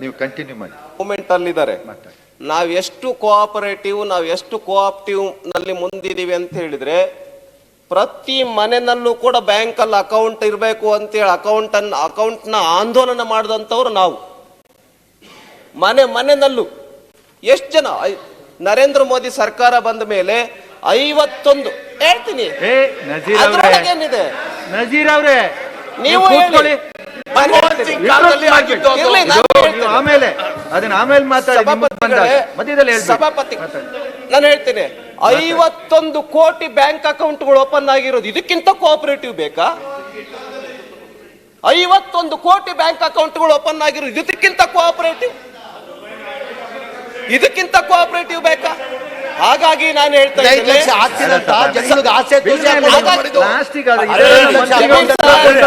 ನೀವು ಕಂಟಿನ್ಯೂ ಮಾಡಿ. ಮೂಮೆಂಟ್ ಅಲ್ಲಿದ್ದಾರೆ. ನಾವು ಎಷ್ಟು ಕೋಆಪರೇಟಿವ್ ನಾವು ಎಷ್ಟು ಕೋಆಪ್ಟಿವ್ನಲ್ಲಿ ಮುಂದಿದೀವಿ ಅಂತ ಹೇಳಿದ್ರೆ ಪ್ರತಿ ಮನೆಯಲ್ಲೂ ಕೂಡ ಬ್ಯಾಂಕ್ ಅಲ್ಲಿ ಅಕೌಂಟ್ ಇರಬೇಕು ಅಂತೇಳಿ ಅಕೌಂಟ್ ಅನ್ನ ಅಕೌಂಟ್ನ ಆಂದೋಲನ ಮಾಡಿದಂಥವ್ರು ನಾವು. ಮನೆ ಮನೆಯಲ್ಲೂ ಎಷ್ಟು ಜನ? ನರೇಂದ್ರ ಮೋದಿ ಸರ್ಕಾರ ಬಂದ ಮೇಲೆ ಐವತ್ತೊಂದು. ಹೇಳ್ತೀನಿ. ಏನಿದೆ ನಜೀರ್ ಅವರೇ. ನೀವು ಕೂತ್ಕೊಳ್ಳಿ. ನಾನು ಕಾಲದಲ್ಲಿ ಆಗಿದ್ದು ಅದು. ಇರ್ಲಿ, ನಾನು ಇದು ಆಮೇಲೆ ಅದನ್ನ ಆಮೇಲೆ ಮಾತಾಡಿ ನಿಮ್ಗೆ ಬಂದಾಗ ಸಭಾಪತಿಗಳೇ, ಮಧ್ಯದಲ್ಲಿ ಹೇಳ್ಬೇಡಿ. ಸಭಾಪತಿ ನಾನು ಹೇಳ್ತೇನೆ ಐವತ್ತೊಂದು ಕೋಟಿ ಬ್ಯಾಂಕ್ ಅಕೌಂಟ್ಗಳು ಓಪನ್ ಆಗಿರೋದು ಇದಕ್ಕಿಂತ ಕೋಆಪರೇಟಿವ್ ಬೇಕಾ ಐವತ್ತೊಂದು ಕೋಟಿ ಬ್ಯಾಂಕ್ ಅಕೌಂಟ್ಗಳು ಓಪನ್ ಆಗಿರೋದು ಇದಕ್ಕಿಂತ ಕೋಆಪರೇಟಿವ್ ಇದಕ್ಕಿಂತ ಕೋಆಪರೇಟಿವ್ ಬೇಕಾ ಹಾಗಾಗಿ ನಾನು ಹೇಳ್ತಾ ಐದು ಇದ್ದೇನೆ ಲಕ್ಷ ಆಗ್ತಿದಂತ ಜನಗಳಿಗೆ ಆಸೆ ತೋರಿಸಿ ಮಾಡಿದ್ದು. ಲಾಸ್ಟಿಗೆ ಅದು ಇದೆಲ್ಲ.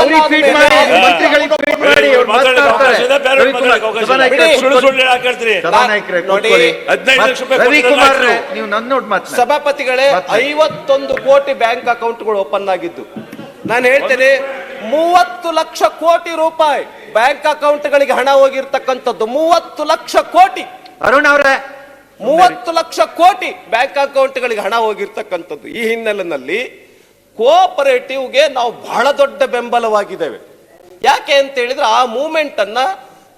ಅವ್ರಿಗೆ ಮಾಡಿ. ಮಂತ್ರಿಗಳಿಗೆ ಮಾಡಿ. ಅವ್ರು ಮಾತಾಡ್ತಾರೆ. ರವಿಕುಮಾರ್. ನೀವು ನನ್ನ ಸಭಾಪತಿಗಳೇ. ಐವತ್ತೊಂದು ಕೋಟಿ ಬ್ಯಾಂಕ್ ಅಕೌಂಟ್ಗಳು ಓಪನ್ ಆಗಿದ್ದು. ನಾನು ಹೇಳ್ತೇನೆ ಮೂವತ್ತು ಲಕ್ಷ ಕೋಟಿ ರೂಪಾಯಿ ಬ್ಯಾಂಕ್ ಅಕೌಂಟ್ಗಳಿಗೆ ಹಣ ಹೋಗಿರ್ತಕ್ಕಂಥದ್ದು ಮೂವತ್ತು ಲಕ್ಷ ಕೋಟಿ. ಅರುಣ್ ಅವರೇ. ಮೂವತ್ತು ಲಕ್ಷ ಕೋಟಿ ಬ್ಯಾಂಕ್ ಅಕೌಂಟ್ಗಳಿಗೆ ಹಣ ಹೋಗಿರ್ತಕ್ಕಂಥದ್ದು ಈ ಹಿನ್ನೆಲೆಯಲ್ಲಿ ಕೋಆಪರೇಟಿವ್ಗೆ ನಾವು ಬಹಳ ದೊಡ್ಡ ಬೆಂಬಲವಾಗಿದ್ದೇವೆ. ಯಾಕೆ ಅಂತ ಹೇಳಿದ್ರೆ ಆ ಮೂವ್ಮೆಂಟ್ ಅನ್ನ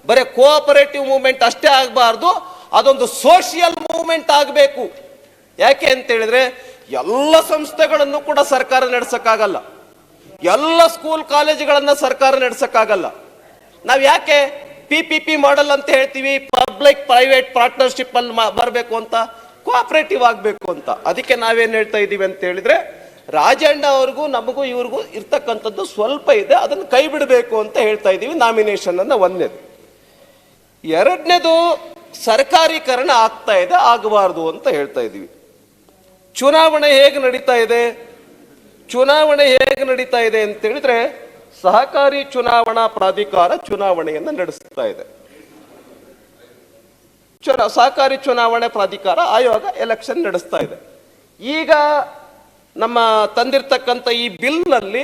ಬರೀ ಕೋಆಪರೇಟಿವ್ ಮೂವ್ಮೆಂಟ್ ಅಷ್ಟೇ ಆಗಬಾರ್ದು, ಅದೊಂದು ಸೋಷಿಯಲ್ ಮೂವ್ಮೆಂಟ್ ಆಗಬೇಕು. ಯಾಕೆ ಅಂತ ಹೇಳಿದ್ರೆ ಎಲ್ಲ ಸಂಸ್ಥೆಗಳನ್ನು ಕೂಡ ಸರ್ಕಾರ ನಡೆಸಕ್ಕಾಗಲ್ಲ. ಎಲ್ಲ ಸ್ಕೂಲ್ ಕಾಲೇಜುಗಳನ್ನ ಸರ್ಕಾರ ನಡೆಸಕ್ಕಾಗಲ್ಲ. ನಾವು ಯಾಕೆ ಪಿ ಪಿ ಪಿ ಮಾಡಲ್ ಅಂತ ಹೇಳ್ತೀವಿ ಪಬ್ಲಿಕ್ ಪ್ರೈವೇಟ್ ಪಾರ್ಟ್ನರ್ಶಿಪ್ ಅಲ್ಲಿ ಬರಬೇಕು ಅಂತ ಕೋಆಪರೇಟಿವ್ ಆಗಬೇಕು ಅಂತ. ಅದಕ್ಕೆ ನಾವೇನು ಹೇಳ್ತಾ ಇದೀವಿ ಅಂತ ಹೇಳಿದ್ರೆ ರಾಜಣ್ಣ ಅವ್ರಿಗೂ ನಮಗೂ ಇವ್ರಿಗೂ ಇರ್ತಕ್ಕಂಥದ್ದು ಸ್ವಲ್ಪ ಇದೆ, ಅದನ್ನು ಕೈ ಬಿಡಬೇಕು ಅಂತ ಹೇಳ್ತಾ ಇದ್ದೀವಿ. ನಾಮಿನೇಷನ್ ಅನ್ನ ಒಂದನೇದು. ಎರಡನೇದು, ಸರ್ಕಾರೀಕರಣ ಆಗ್ತಾ ಇದೆ, ಆಗಬಾರ್ದು ಅಂತ ಹೇಳ್ತಾ ಇದ್ದೀವಿ. ಚುನಾವಣೆ ಹೇಗೆ ನಡೀತಾ ಇದೆ? ಚುನಾವಣೆ ಹೇಗೆ ನಡೀತಾ ಇದೆ ಅಂತ ಹೇಳಿದ್ರೆ, ಸಹಕಾರಿ ಚುನಾವಣಾ ಪ್ರಾಧಿಕಾರ ಚುನಾವಣೆಯನ್ನು ನಡೆಸ್ತಾ ಇದೆ. ಸಹಕಾರಿ ಚುನಾವಣೆ ಪ್ರಾಧಿಕಾರ ಆಯೋಗ ಎಲೆಕ್ಷನ್ ನಡೆಸ್ತಾ ಇದೆ. ಈಗ ನಮ್ಮ ತಂದಿರ್ತಕ್ಕಂಥ ಈ ಬಿಲ್ನಲ್ಲಿ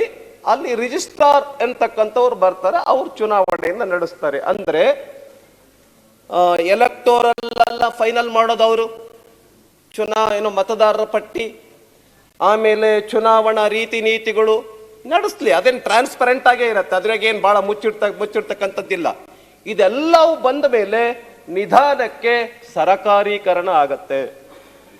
ಅಲ್ಲಿ ರಿಜಿಸ್ಟ್ರಾರ್ ಎಂತಕ್ಕಂಥವ್ರು ಬರ್ತಾರೆ, ಅವ್ರು ಚುನಾವಣೆಯನ್ನು ನಡೆಸ್ತಾರೆ. ಅಂದ್ರೆ ಎಲೆಕ್ಟೋರಲ್ ಎಲ್ಲ ಫೈನಲ್ ಮಾಡೋದು ಅವರು. ಚುನಾ, ಏನು ಮತದಾರರ ಪಟ್ಟಿ, ಆಮೇಲೆ ಚುನಾವಣಾ ರೀತಿ ನೀತಿಗಳು ನಡೆಸ್ಲಿ. ಅದೇನು ಟ್ರಾನ್ಸ್ಪರೆಂಟ್ ಆಗೇ ಇರುತ್ತೆ. ಅದ್ರಾಗ ಏನು ಭಾಳ ಮುಚ್ಚಿಡ್ತ, ಮುಚ್ಚಿಡ್ತಕ್ಕಂಥದ್ದಿಲ್ಲ. ಇದೆಲ್ಲವೂ ಬಂದ ಮೇಲೆ ನಿಧಾನಕ್ಕೆ ಸರಕಾರೀಕರಣ ಆಗತ್ತೆ.